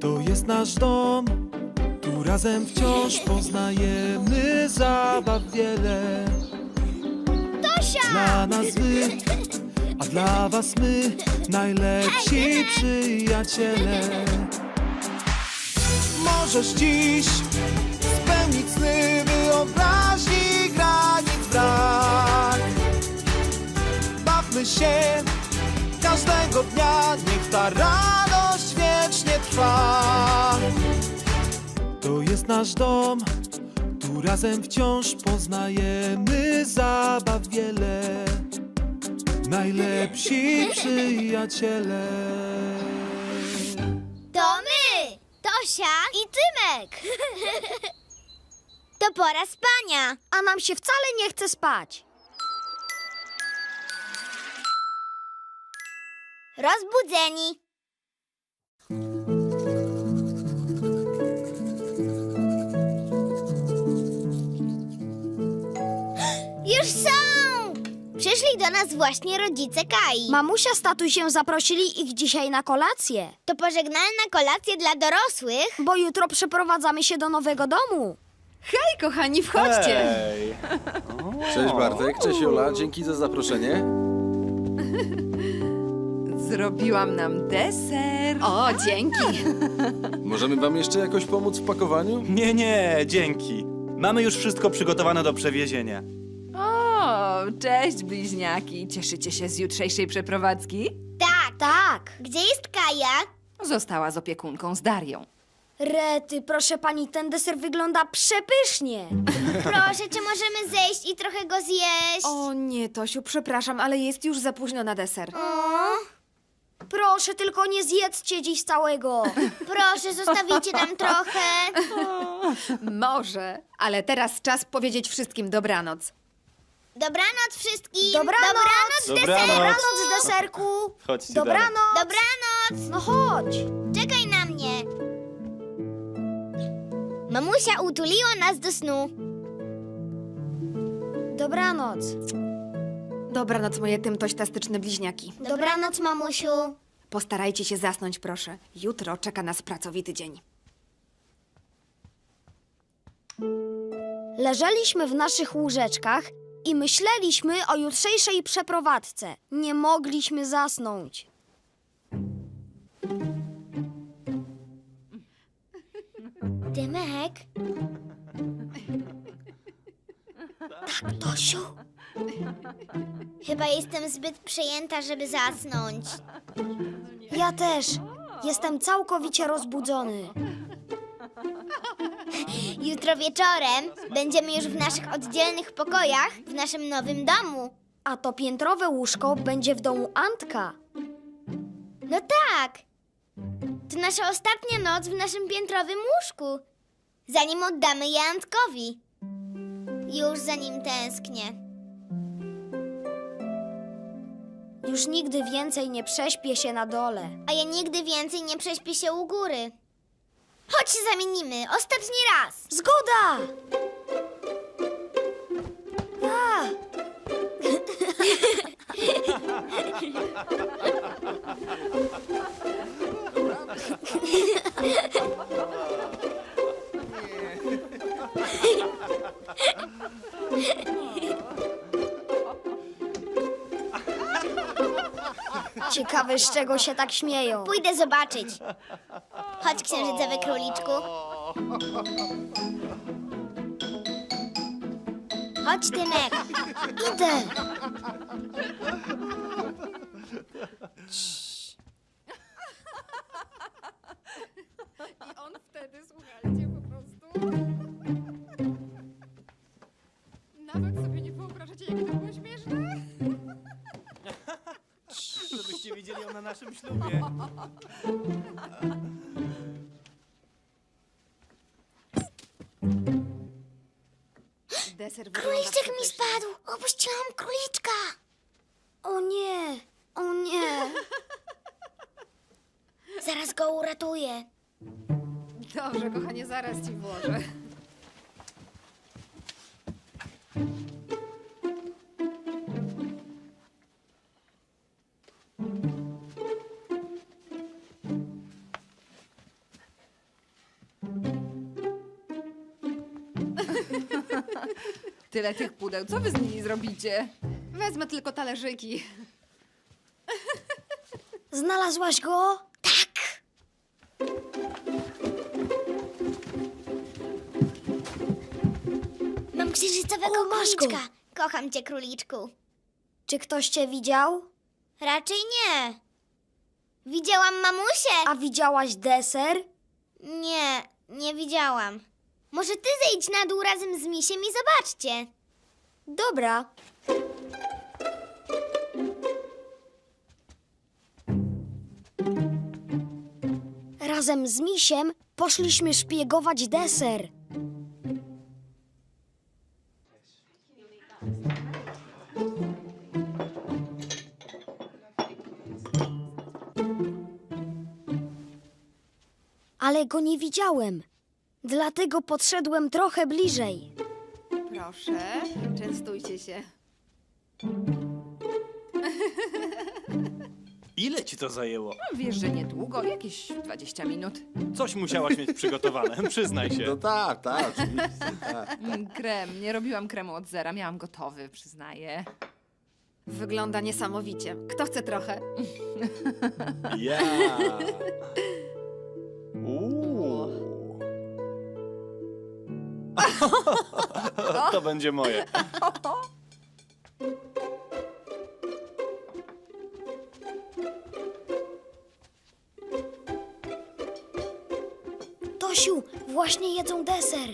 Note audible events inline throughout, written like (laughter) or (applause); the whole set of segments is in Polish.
To jest nasz dom, tu razem wciąż poznajemy zabaw wiele. Dla nas wy, a dla was my, najlepsi przyjaciele. Możesz dziś spełnić sny wyobraźni Się każdego dnia, niech ta radość wiecznie trwa. To jest nasz dom, tu razem wciąż poznajemy zabaw wiele. Najlepsi przyjaciele. To my! Tosia i Tymek! (laughs) To pora spania. A nam się wcale nie chce spać. Rozbudzeni. (gasps) Już są! Przyszli do nas właśnie rodzice Kai. Mamusia z tatusią zaprosili ich dzisiaj na kolację, To pożegnalna kolacja dla dorosłych. bo jutro przeprowadzamy się do nowego domu. Hej, kochani, wchodźcie! Hej. Cześć Bartek, cześć Jola, dzięki za zaproszenie. (laughs) Zrobiłam nam deser. O, dzięki. (laughs) Możemy wam jeszcze jakoś pomóc w pakowaniu? Nie, nie, dzięki. Mamy już wszystko przygotowane do przewiezienia. O, cześć bliźniaki. Cieszycie się z jutrzejszej przeprowadzki? Tak. Tak. Gdzie jest Kaja? Została z opiekunką z Darią. Rety, proszę pani, ten deser wygląda przepysznie. (laughs) Proszę, czy możemy zejść i trochę go zjeść? O nie, Tosiu, przepraszam, ale jest już za późno na deser. Proszę, tylko nie zjedzcie dziś całego. Proszę, zostawicie nam trochę. Może, ale teraz czas powiedzieć wszystkim dobranoc. Dobranoc wszystkim. Dobranoc. Dobranoc, Dobranoc. deser. Dobranoc z deserku. Chodźcie dalej. Dobranoc. Dobranoc. No chodź. Czekaj na mnie. Mamusia utuliła nas do snu. Dobranoc. Dobranoc, moje tymtośtastyczne bliźniaki. Dobranoc, mamusiu. Postarajcie się zasnąć, proszę. Jutro czeka nas pracowity dzień. Leżeliśmy w naszych łóżeczkach i myśleliśmy o jutrzejszej przeprowadzce. Nie mogliśmy zasnąć. Dymek? Tak, Tosiu? Chyba jestem zbyt przejęta, żeby zasnąć. Ja też. Jestem całkowicie rozbudzony. Jutro wieczorem będziemy już w naszych oddzielnych pokojach w naszym nowym domu. A to piętrowe łóżko będzie w domu Antka. No tak. To nasza ostatnia noc w naszym piętrowym łóżku. Zanim oddamy je Antkowi. Już za nim tęsknię. Już nigdy więcej nie prześpię się na dole. A ja nigdy więcej nie prześpię się u góry. Chodź się zamienimy. Ostatni raz. Zgoda! A, (laughs) ciekawe, z czego się tak śmieją. Pójdę zobaczyć. Chodź, księżycowy króliczku. Chodź, Tymek. Idę! I on wtedy, słuchajcie, po prostu... Nawet sobie nie wyobrażacie, jakie to było śmieszne. Naszym ślubie. Deser wygląda Króliczek mi przepysznie. spadł. Opuściłam króliczka. O nie, o nie. (laughs) Zaraz go uratuję. Dobrze, kochanie, zaraz ci włożę. (laughs) Tyle tych pudeł, co wy z nimi zrobicie? Wezmę tylko talerzyki. Znalazłaś go? Mam księżycowego O, masz go. króliczka. Kocham cię, króliczku. Czy ktoś cię widział? Raczej nie. Widziałam mamusię. A widziałaś deser? Nie, nie widziałam. Może ty zejdź na dół razem z misiem i zobaczcie. Dobra. Razem z misiem poszliśmy szpiegować deser. Ale go nie widziałem. Dlatego podszedłem trochę bliżej. Proszę, częstujcie się. Ile ci to zajęło? No, wiesz, że niedługo, jakieś 20 minut. Coś musiałaś mieć przygotowane, (laughs) przyznaj No się. tak, tak, oczywiście, tak. Mm, Krem, nie robiłam kremu od zera, miałam gotowy, przyznaję. Wygląda niesamowicie. Kto chce trochę? Ja. To będzie moje. Tosiu, właśnie jedzą deser.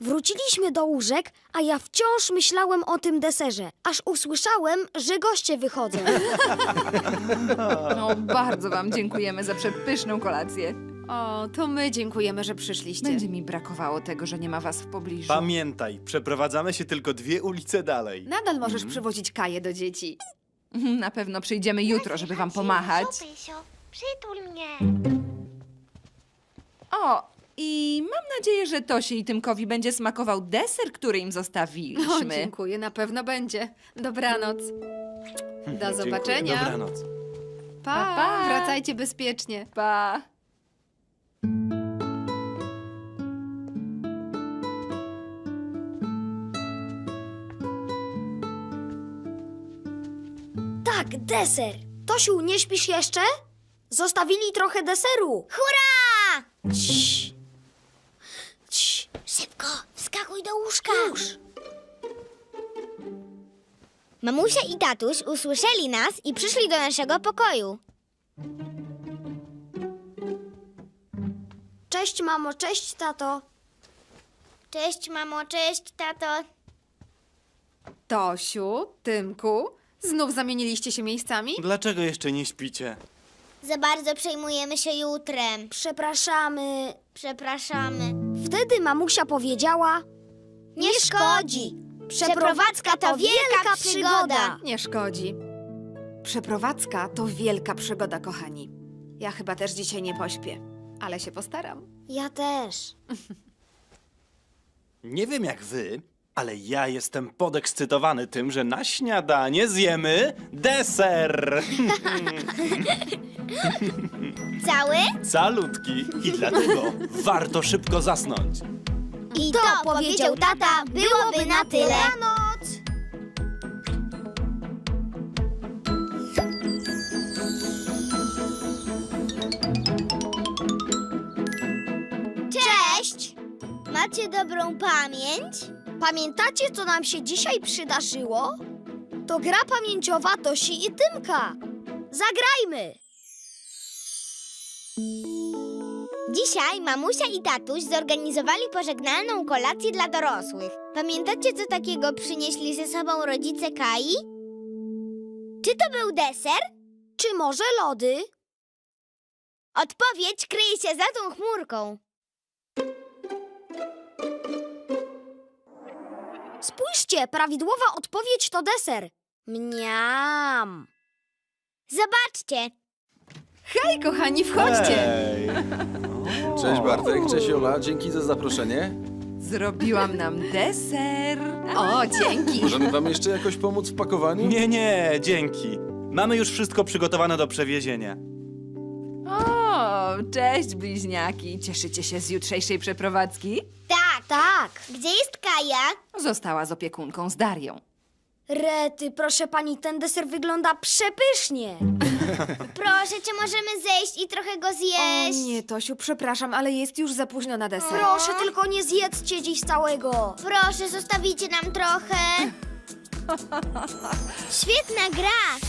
Wróciliśmy do łóżek, a ja wciąż myślałem o tym deserze, aż usłyszałem, że goście wychodzą. No, bardzo wam dziękujemy za przepyszną kolację. O, to my dziękujemy, że przyszliście. Będzie mi brakowało tego, że nie ma was w pobliżu. Pamiętaj, przeprowadzamy się tylko dwie ulice dalej. Nadal możesz przywozić kaję do dzieci. (laughs) Na pewno przyjdziemy jutro, żeby wam pomachać. Przytul mnie. O, i mam nadzieję, że Tosi i Tymkowi będzie smakował deser, który im O, zostawiliśmy. dziękuję, na pewno będzie. Dobranoc. Do (laughs) Dziękuję. zobaczenia. Dobranoc. Pa, Pa, pa. wracajcie bezpiecznie. Pa! Tak, deser. Tosiu, nie śpisz jeszcze? Zostawili trochę deseru. Hurra! Cii. Cii. Szybko, wskakuj do łóżka. Mamusia i tatuś usłyszeli nas i przyszli do naszego pokoju. Cześć, mamo, cześć, tato. Cześć, mamo, cześć, tato. Tosiu, Tymku, znów zamieniliście się miejscami? Dlaczego jeszcze nie śpicie? Za bardzo przejmujemy się jutrem. Przepraszamy. Przepraszamy. Wtedy mamusia powiedziała: Nie szkodzi. Przeprowadzka to wielka przygoda. Nie szkodzi. Przeprowadzka to wielka przygoda, kochani. Ja chyba też dzisiaj nie pośpię, ale się postaram. Ja też. (laughs) Nie wiem jak wy, ale ja jestem podekscytowany tym, że na śniadanie zjemy deser. (laughs) Cały? Salutki. I dlatego warto szybko zasnąć. I to, powiedział tata, byłoby na tyle. Dobranoc. Macie dobrą pamięć? Pamiętacie, co nam się dzisiaj przydarzyło? To gra pamięciowa Tosi i Tymka. Zagrajmy! Dzisiaj mamusia i tatuś zorganizowali pożegnalną kolację dla dorosłych. Pamiętacie, co takiego przynieśli ze sobą rodzice Kai? Czy to był deser? Czy może lody? Odpowiedź kryje się za tą chmurką. Spójrzcie, prawidłowa odpowiedź to deser. Mniam. Zobaczcie, Hej, kochani, wchodźcie! (laughs) Cześć Bartek, cześć Jola, dzięki za zaproszenie. Zrobiłam nam deser. O, dzięki. Możemy wam jeszcze jakoś pomóc w pakowaniu? Nie, nie, dzięki. Mamy już wszystko przygotowane do przewiezienia. O, cześć bliźniaki. Cieszycie się z jutrzejszej przeprowadzki? Tak, Tak. Gdzie jest Kaja? Została z opiekunką z Darią. Rety, proszę pani, ten deser wygląda przepysznie. (laughs) Proszę, czy możemy zejść i trochę go O zjeść? nie, Tosiu, przepraszam, ale jest już za późno na deser. Proszę, tylko nie zjedzcie dziś całego. Proszę, zostawicie nam trochę. (laughs) Świetna gra.